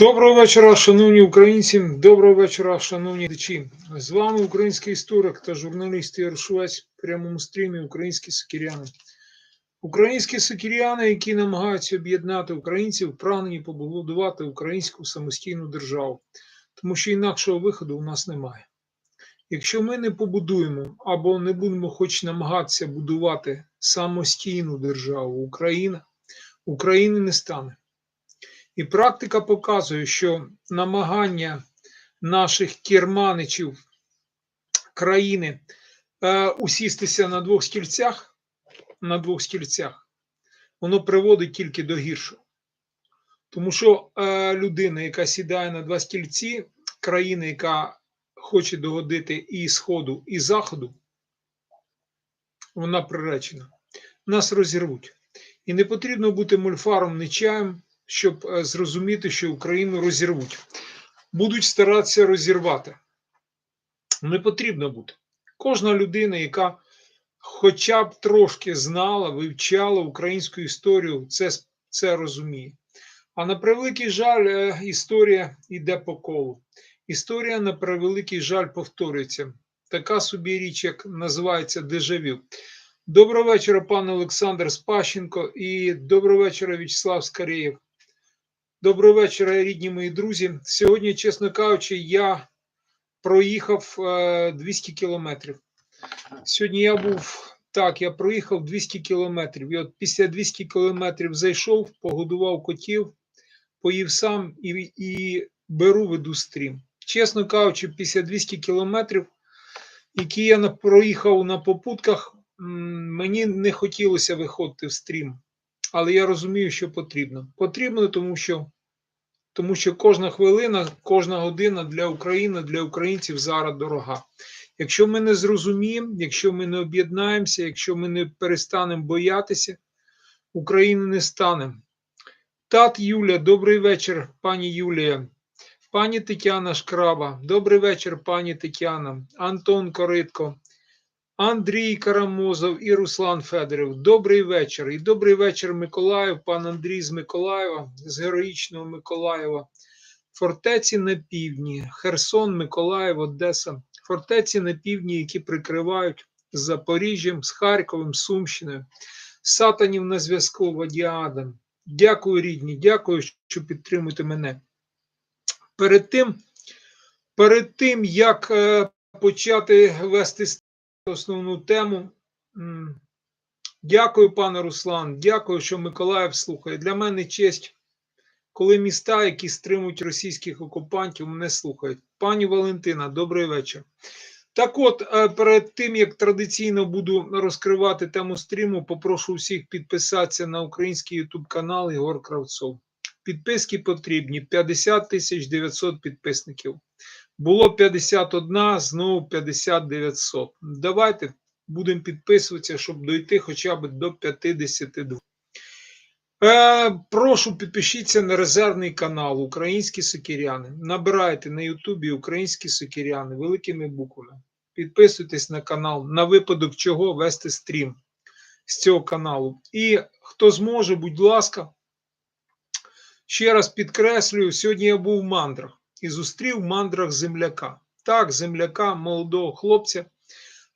Доброго вечора, шановні українці. Доброго вечора, шановні глядачі. З вами український історик та журналіст Ігор в прямому стрімі Українські сокіряни. Українські сокіряни, які намагаються об'єднати українців, прагнені побудувати українську самостійну державу, тому що інакшого виходу у нас немає. Якщо ми не побудуємо або не будемо хоч намагатися будувати самостійну державу Україна, України не стане. І практика показує, що намагання наших керманичів країни е, усістися на двох стільцях, на двох стільцях, воно приводить тільки до гіршого. Тому що е, людина, яка сідає на два стільці, країна, яка хоче догодити і Сходу, і Заходу, вона приречена. Нас розірвуть. І не потрібно бути мульфаром, нечаєм, щоб е, зрозуміти, що Україну розірвуть. Будуть старатися розірвати. Не потрібно бути. Кожна людина, яка хоча б трошки знала, вивчала українську історію, це, це розуміє. А на превеликий жаль, е, історія йде по колу. Історія, на превеликий жаль, повторюється. Така собі річ, як називається дежавю. Доброго вечора, пане Олександр Спащенко, і доброго вечора, В'ячеслав Скарєєв. Доброго вечора, рідні мої друзі. Сьогодні, чесно кажучи, я проїхав е, 200 кілометрів. Сьогодні я був так, я проїхав 200 кілометрів. І от після 200 кілометрів зайшов, погодував котів, поїв сам і, і беру веду стрім. Чесно кажучи, після 200 кілометрів, які я проїхав на попутках, мені не хотілося виходити в стрім. Але я розумію, що потрібно. Потрібно, тому що, тому що кожна хвилина, кожна година для України, для українців зараз дорога. Якщо ми не зрозуміємо, якщо ми не об'єднаємося, якщо ми не перестанемо боятися, України не стане. Тат Юля, добрий вечір, пані Юлія. Пані Тетяна Шкраба, добрий вечір, пані Тетяна, Антон Коритко, Андрій Карамозов і Руслан Федоров. Добрий вечір. І добрий вечір, Миколаїв, пан Андрій з Миколаєва, з героїчного Миколаєва. Фортеці на півдні, Херсон, Миколаїв, Одеса. Фортеці на півдні, які прикривають з Запоріжжям, з Харковом, Сумщиною. Сатанів на зв'язку Вадіадом. Дякую, рідні, дякую, що підтримуєте мене. Перед тим, перед тим як е, почати вести основну тему. Дякую, пане Руслан. Дякую, що Миколаїв слухає. Для мене честь, коли міста, які стримують російських окупантів, мене слухають. Пані Валентина, добрий вечір. Так от, е, перед тим як традиційно буду розкривати тему стріму, попрошу всіх підписатися на український YouTube канал Ігор Кравцов. Підписки потрібні 50 тисяч 900 підписників. Було 51, знову 50 900. Давайте будемо підписуватися, щоб дойти хоча б до 52. Е, прошу підпишіться на резервний канал Українські Сокіряни. Набирайте на Ютубі Українські Сокіряни великими буквами. Підписуйтесь на канал на випадок чого вести стрім з цього каналу. І хто зможе, будь ласка, ще раз підкреслюю, сьогодні я був в мандрах і зустрів в мандрах земляка. Так, земляка, молодого хлопця,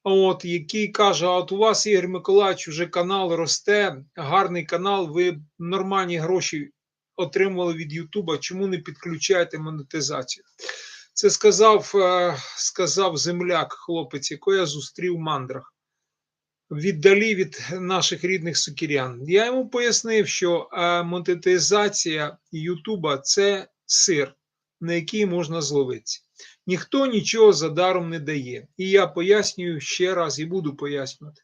от, який каже: а от у вас, Ігор Миколаївич, вже канал росте, гарний канал, ви нормальні гроші отримували від Ютуба, чому не підключаєте монетизацію? Це сказав, е, сказав земляк, хлопець, якого я зустрів в мандрах. Віддалі від наших рідних сукірян. Я йому пояснив, що е, монетизація Ютуба це сир на який можна зловитися. Ніхто нічого задаром не дає. І я пояснюю ще раз і буду пояснювати.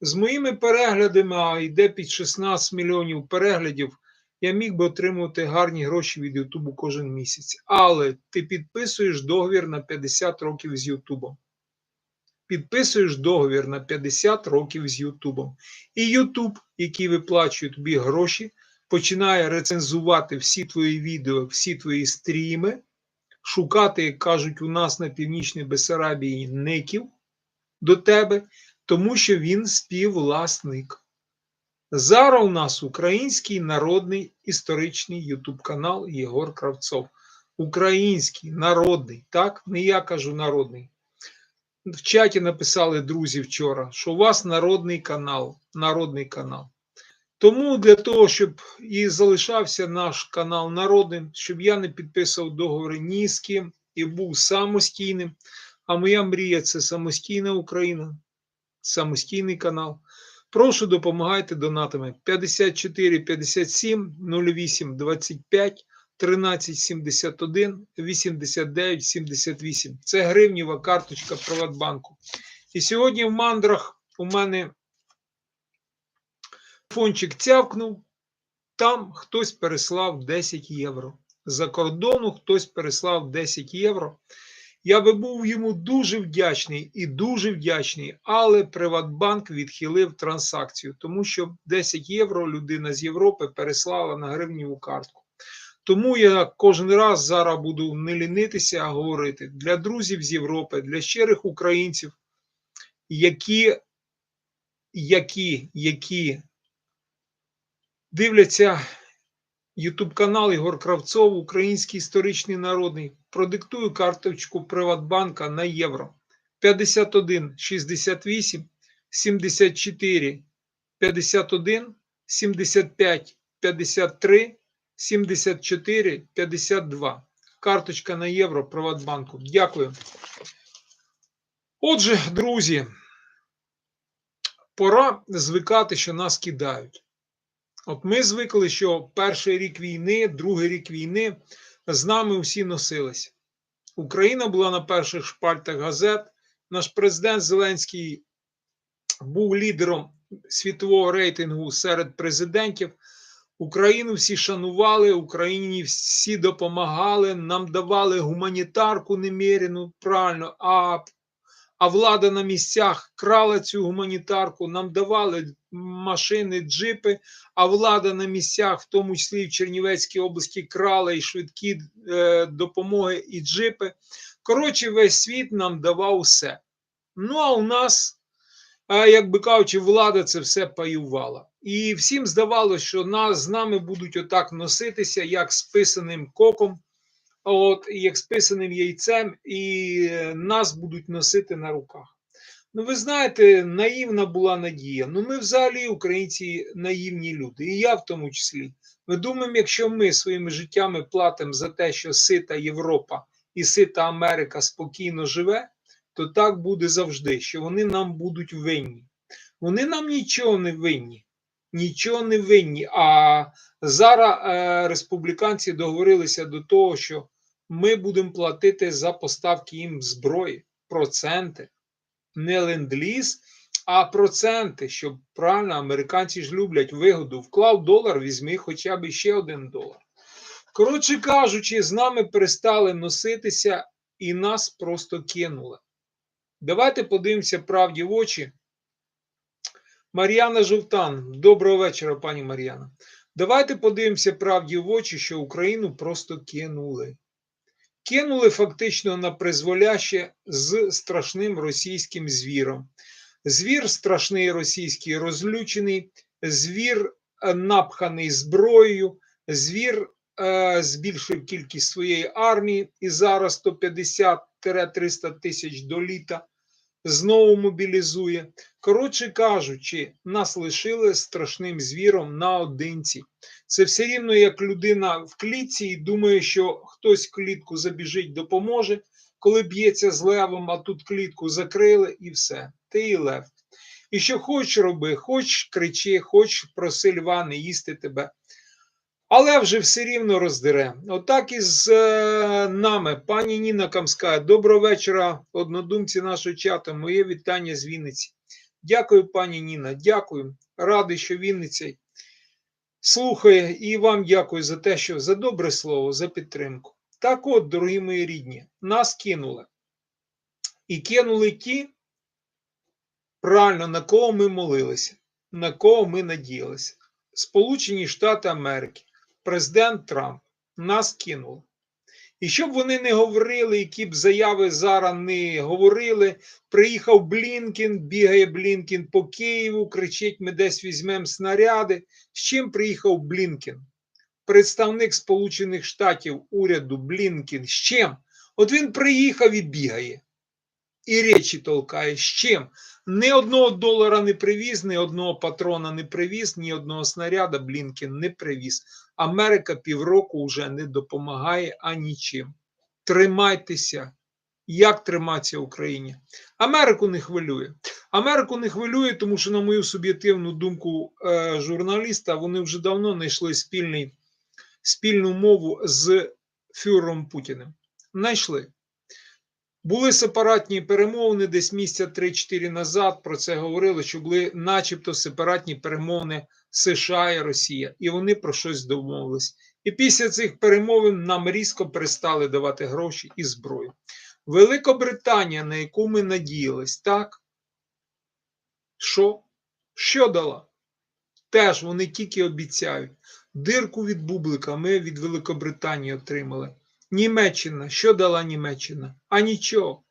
З моїми переглядами, а йде під 16 мільйонів переглядів, я міг би отримувати гарні гроші від Ютубу кожен місяць. Але ти підписуєш договір на 50 років з Ютубом. Підписуєш договір на 50 років з Ютубом. І Ютуб, який виплачує тобі гроші, починає рецензувати всі твої відео, всі твої стріми, шукати, як кажуть, у нас на північній Бесарабії ників до тебе, тому що він співвласник. Зараз у нас український народний історичний ютуб канал Єгор Кравцов. Український народний, так? Не я кажу народний. В чаті написали друзі вчора, що у вас народний канал. Народний канал. Тому для того, щоб і залишався наш канал народним, щоб я не підписував договори ні з ким і був самостійним. А моя мрія це самостійна Україна, самостійний канал. Прошу допомагайте донатами 54 57 08 25 13 71 89 78. Це гривнєва карточка Приватбанку. І сьогодні в мандрах у мене фончик цявкнув, там хтось переслав 10 євро. За кордону хтось переслав 10 євро. Я би був йому дуже вдячний і дуже вдячний, але Приватбанк відхилив транзакцію, тому що 10 євро людина з Європи переслала на гривніву картку. Тому я кожен раз зараз буду не лінитися, а говорити для друзів з Європи, для щирих українців, які, які, які дивляться Ютуб канал Ігор Кравцов, Український історичний народний. Продиктую карточку Приватбанка на євро 51 68 74 51 75 53 74 52. Карточка на євро Приватбанку. Дякую. Отже, друзі, пора звикати, що нас кидають. От ми звикли, що перший рік війни, другий рік війни з нами всі носились. Україна була на перших шпальтах газет. Наш президент Зеленський був лідером світового рейтингу серед президентів. Україну всі шанували, Україні всі допомагали, нам давали гуманітарку неміряну, правильно, а а влада на місцях крала цю гуманітарку, нам давали машини, джипи, а влада на місцях, в тому числі в Чернівецькій області, крала і швидкі е, допомоги, і джипи. Коротше, весь світ нам давав все. Ну, а у нас, е, як би кажучи, влада це все паювала. І всім здавалося, що нас, з нами будуть отак носитися, як з писаним коком от, як з писаним яйцем, і нас будуть носити на руках. Ну, ви знаєте, наївна була надія. Ну, ми взагалі, українці, наївні люди, і я в тому числі. Ми думаємо, якщо ми своїми життями платимо за те, що сита Європа і сита Америка спокійно живе, то так буде завжди, що вони нам будуть винні. Вони нам нічого не винні. Нічого не винні. А зараз е, республіканці договорилися до того, що ми будемо платити за поставки їм зброї, проценти, не ленд-ліз, а проценти, щоб правильно американці ж люблять вигоду. Вклав долар, візьми хоча б ще один долар. Коротше кажучи, з нами перестали носитися і нас просто кинули. Давайте подивимося правді в очі. Мар'яна Жовтан, доброго вечора, пані Мар'яна. Давайте подивимося правді в очі, що Україну просто кинули кинули фактично на призволяще з страшним російським звіром. Звір страшний російський розлючений, звір е, напханий зброєю, звір е, збільшив кількість своєї армії і зараз 150-300 тисяч до літа знову мобілізує. Коротше кажучи, нас лишили страшним звіром наодинці. Це все рівно як людина в клітці і думає, що хтось клітку забіжить, допоможе, коли б'ється з левом, а тут клітку закрили і все. Ти і лев. І що хоч роби, хоч кричи, хоч проси льва не їсти тебе. Але вже все рівно роздере. Отак і з е, нами, пані Ніна Камська. Доброго вечора, однодумці нашого чату. Моє вітання з Вінниці. Дякую, пані Ніна. Дякую. Радий, що Вінниця слухає і вам дякую за те, що за добре слово, за підтримку. Так от, дорогі мої рідні, нас кинули. І кинули ті, правильно, на кого ми молилися, на кого ми надіялися. Сполучені Штати Америки президент Трамп нас кинув. І щоб вони не говорили, які б заяви зараз не говорили, приїхав Блінкін, бігає Блінкін по Києву, кричить: ми десь візьмемо снаряди. З чим приїхав Блінкін? Представник Сполучених Штатів уряду Блінкін. З чим? От він приїхав і бігає. І речі толкає. З чим? Ні одного долара не привіз, ні одного патрона не привіз, ні одного снаряда Блінкін не привіз. Америка півроку вже не допомагає анічим. Тримайтеся. Як триматися Україні? Америку не хвилює. Америку не хвилює, тому що, на мою суб'єктивну думку е, журналіста, вони вже давно знайшли спільний, спільну мову з фюрером Путіним. Знайшли. Були сепаратні перемовини десь місяця 3-4 назад. Про це говорили, що були начебто сепаратні перемовини США і Росія, і вони про щось домовились. І після цих перемовин нам різко перестали давати гроші і зброю. Великобританія, на яку ми надіялись, так? Що? Що дала? Теж вони тільки обіцяють. Дирку від бублика ми від Великобританії отримали. Німеччина. Що дала Німеччина? А нічого.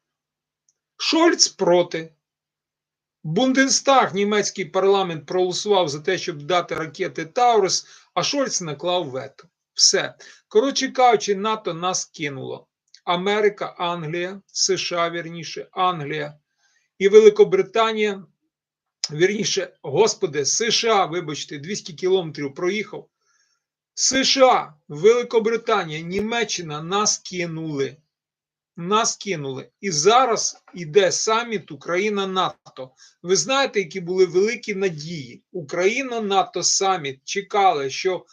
Шольц проти. Бундестаг, німецький парламент проголосував за те, щоб дати ракети Таурус, а Шольц наклав вето. Все. Коротше кажучи, НАТО нас кинуло. Америка, Англія, США, вірніше, Англія і Великобританія. Вірніше, господи, США, вибачте, 200 кілометрів проїхав. США, Великобританія, Німеччина нас кинули. Нас кинули. І зараз йде саміт Україна НАТО. Ви знаєте, які були великі надії. Україна НАТО саміт чекали, що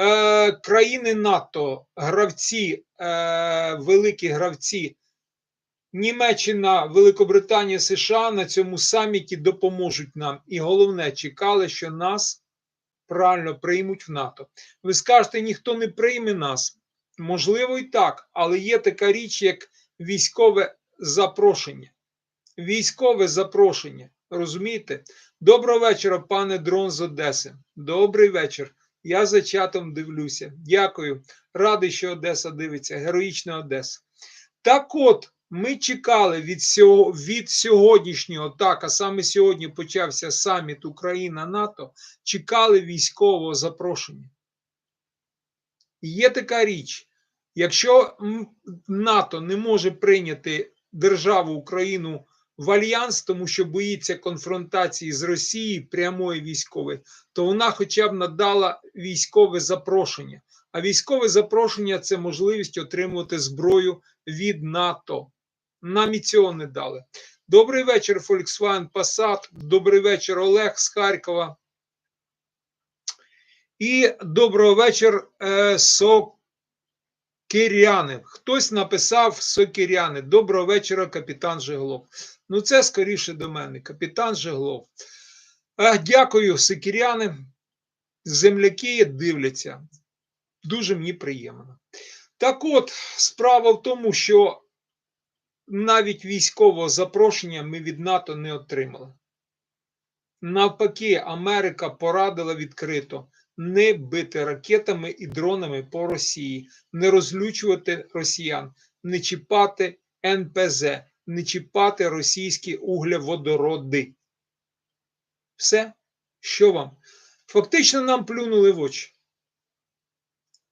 е, країни НАТО, гравці, е, великі гравці, Німеччина, Великобританія, США на цьому саміті допоможуть нам. І головне, чекали, що нас правильно приймуть в НАТО. Ви скажете, ніхто не прийме нас. Можливо, і так, але є така річ, як військове запрошення. Військове запрошення. Розумієте? Доброго вечора, пане Дрон з Одеси. Добрий вечір. Я за чатом дивлюся. Дякую. Радий, що Одеса дивиться. Героїчна Одеса. Так от, ми чекали від, сього, від сьогоднішнього, так, а саме сьогодні почався саміт Україна-НАТО, чекали військового запрошення. Є така річ, якщо НАТО не може прийняти державу Україну в альянс, тому що боїться конфронтації з Росією прямої військової, то вона хоча б надала військове запрошення. А військове запрошення це можливість отримувати зброю від НАТО. Нам і цього не дали. Добрий вечір, Volkswagen Passat. Добрий вечір, Олег з Харкова. І доброго вечір, е, Сокиряни. Хтось написав Сокиряни. Доброго вечора, капітан Жеглов. Ну, це скоріше до мене. Капітан Жеглов. Дякую, Сокиряни. Земляки дивляться. Дуже мені приємно. Так от, справа в тому, що навіть військового запрошення ми від НАТО не отримали. Навпаки, Америка порадила відкрито не бити ракетами і дронами по Росії, не розлючувати росіян, не чіпати НПЗ, не чіпати російські углеводороди. Все, що вам? Фактично нам плюнули в очі.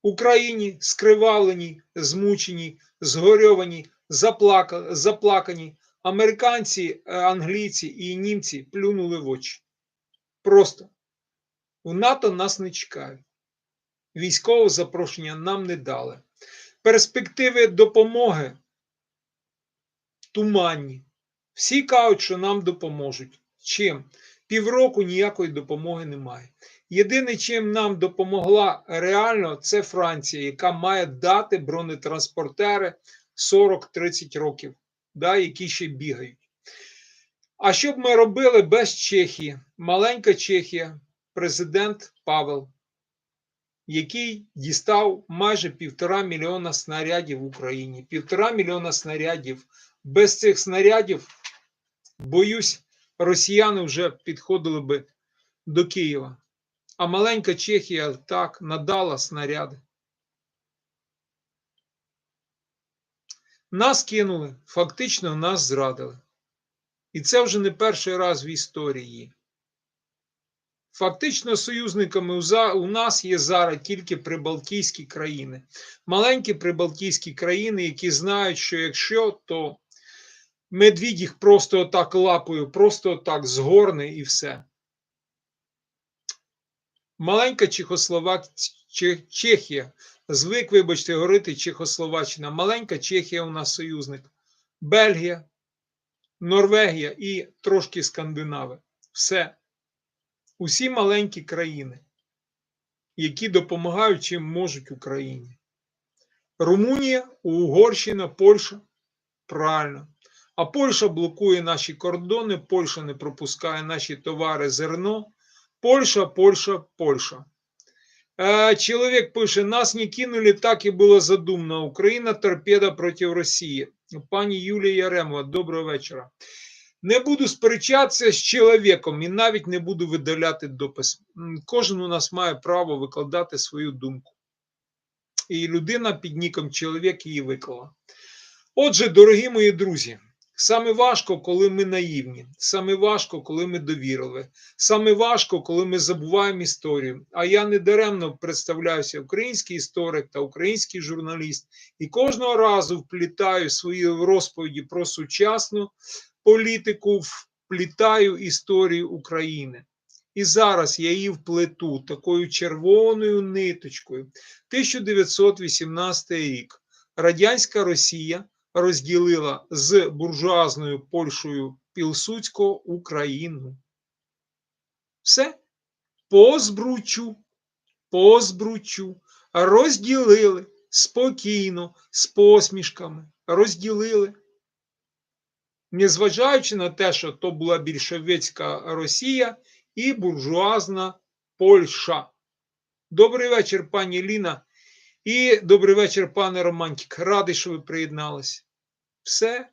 Україні скривавлені, змучені, згорьовані, заплака, заплакані. Американці, англійці і німці плюнули в очі. Просто в НАТО нас не чекають. Військового запрошення нам не дали. Перспективи допомоги туманні. Всі кажуть, що нам допоможуть. Чим? Півроку ніякої допомоги немає. Єдине, чим нам допомогла реально, це Франція, яка має дати бронетранспортери 40-30 років, да, які ще бігають. А що б ми робили без Чехії? Маленька Чехія, президент Павел, який дістав майже півтора мільйона снарядів в Україні. Півтора мільйона снарядів. Без цих снарядів, боюсь, росіяни вже підходили би до Києва. А маленька Чехія так надала снаряди. Нас кинули, фактично нас зрадили. І це вже не перший раз в історії. Фактично, союзниками у нас є зараз тільки прибалтійські країни. Маленькі прибалтійські країни, які знають, що якщо, то медвідь їх просто отак лапою, просто отак згорне і все. Маленька Чехословак... Че- Чехія. Звик, вибачте, говорити Чехословаччина. Маленька Чехія у нас союзник. Бельгія, Норвегія і трошки Скандинави. Все. Усі маленькі країни, які допомагають чим можуть Україні. Румунія, Угорщина, Польща. Правильно. А Польща блокує наші кордони, Польща не пропускає наші товари зерно. Польща, Польща, Польща. Е, Чоловік пише: нас не кинули, так і було задумано. Україна торпеда проти Росії. Пані Юлія Яремова, доброго вечора. Не буду сперечатися з чоловіком і навіть не буду видаляти допис. Кожен у нас має право викладати свою думку. І людина під ніком чоловік її виклала. Отже, дорогі мої друзі, саме важко, коли ми наївні, саме важко, коли ми довірили, саме важко, коли ми забуваємо історію. А я не даремно представляюся український історик та український журналіст, і кожного разу вплітаю свої розповіді про сучасну політику, вплітаю історію України. І зараз я її вплету такою червоною ниточкою. 1918 рік. Радянська Росія розділила з буржуазною Польщею Пілсудського Україну. Все по збручу, по збручу розділили спокійно, з посмішками, розділили. Незважаючи на те, що то була більшовицька Росія і буржуазна Польща. Добрий вечір, пані Ліна. І добрий вечір, пане Романтик. Радий, що ви приєдналися. Все.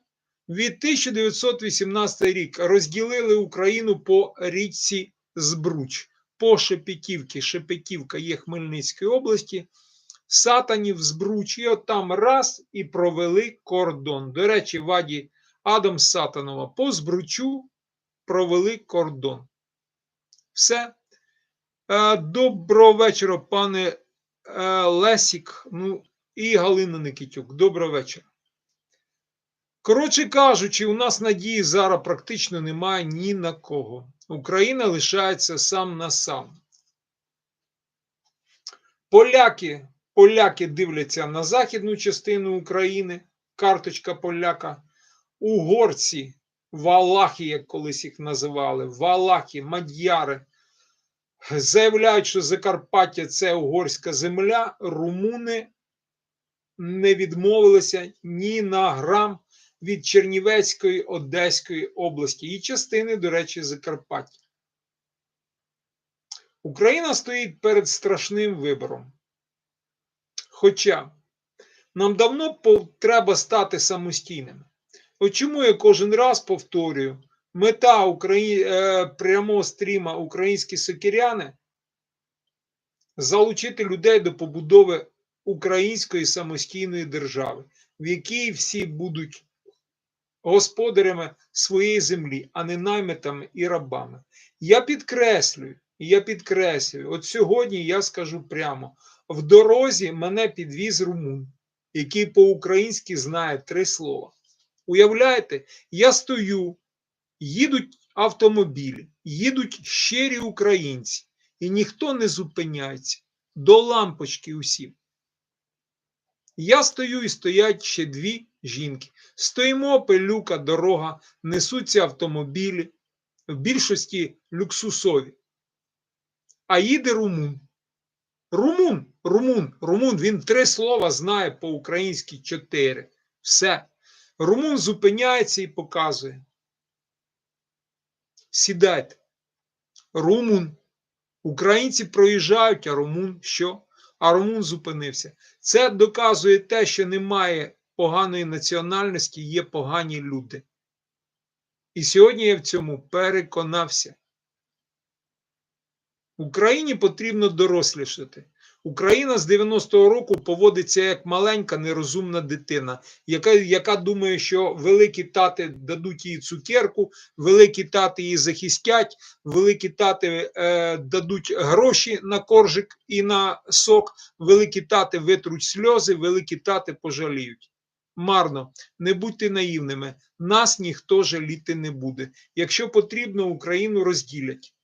Від 1918 рік розділили Україну по річці Збруч, по Шепетівці. Шепетівка є Хмельницької області, Сатанів, Збруч. І от там раз і провели кордон. До речі, Ваді Адам Сатанова по Збручу провели кордон. Все. Е, Доброго вечора, пане е, Лесік. Ну, і Галина Никитюк. Доброго вечора. Коротше кажучи, у нас надії зараз практично немає ні на кого. Україна лишається сам на сам. Поляки, поляки дивляться на західну частину України, карточка поляка. Угорці, Валахи, як колись їх називали, Валахи, Мадяри, заявляють, що Закарпаття це угорська земля. Румуни не відмовилися ні на грам від Чернівецької Одеської області і частини, до речі, Закарпаття. Україна стоїть перед страшним вибором. Хоча нам давно треба стати самостійними. Чому я кожен раз повторюю, мета Украї... е, прямого стріма Українські сокиряни залучити людей до побудови української самостійної держави, в якій всі будуть господарями своєї землі, а не наймитами і рабами. Я підкреслюю, я підкреслюю, от сьогодні я скажу прямо: в дорозі мене підвіз румун, який по-українськи знає три слова. Уявляєте, я стою, їдуть автомобілі, їдуть щирі українці, і ніхто не зупиняється до лампочки усім. Я стою і стоять ще дві жінки. Стоїмо, пилюка, дорога, несуться автомобілі, в більшості люксусові. А їде румун. Румун, румун, румун, він три слова знає по-українськи чотири. Все. Румун зупиняється і показує. Сідайте. Румун. Українці проїжджають, а румун що? А румун зупинився. Це доказує те, що немає поганої національності, є погані люди. І сьогодні я в цьому переконався. Україні потрібно дорослішати. Україна з 90-го року поводиться як маленька нерозумна дитина, яка, яка думає, що великі тати дадуть їй цукерку, великі тати її захистять, великі тати е, дадуть гроші на коржик і на сок, великі тати витруть сльози, великі тати пожаліють. Марно, не будьте наївними, нас ніхто жаліти не буде. Якщо потрібно, Україну розділять.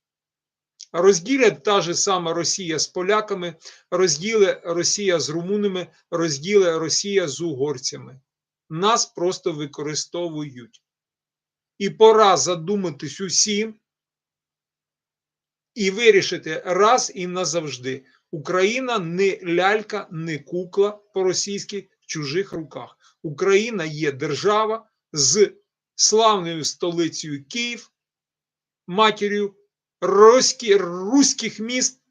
Розділять та ж сама Росія з поляками, розділе Росія з румунами, розділе Росія з угорцями. Нас просто використовують. І пора задуматись усім і вирішити раз і назавжди. Україна не лялька, не кукла по-російськи в чужих руках. Україна є держава з славною столицею Київ, матір'ю руські, руських міст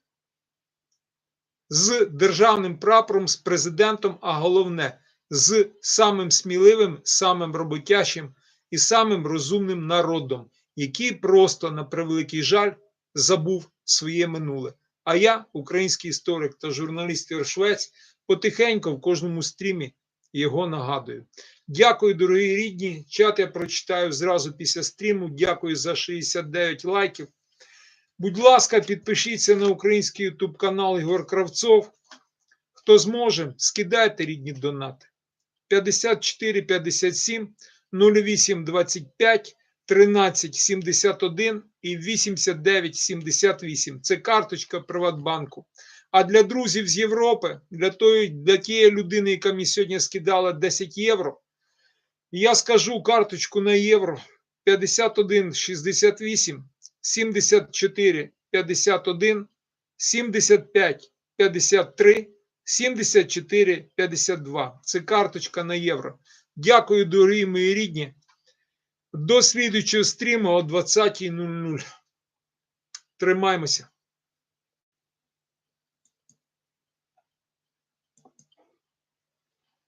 з державним прапором, з президентом, а головне з самим сміливим, самим роботящим і самим розумним народом, який просто на превеликий жаль забув своє минуле. А я, український історик та журналіст Ігор Швець, потихеньку в кожному стрімі його нагадую. Дякую, дорогі рідні. Чат я прочитаю зразу після стріму. Дякую за 69 лайків. Будь ласка, підпишіться на український ютуб канал Ігор Кравцов. Хто зможе, скидайте рідні донати. 54 57 08 25 13 71 і 89 78. Це карточка Приватбанку. А для друзів з Європи, для тої, для тієї людини, яка мені сьогодні скидала 10 євро, я скажу карточку на євро 51 68 74 51 75 53 74 52. Це карточка на євро. Дякую, дорогі мої рідні. До слідуючого стріму о 20.00. Тримаймося.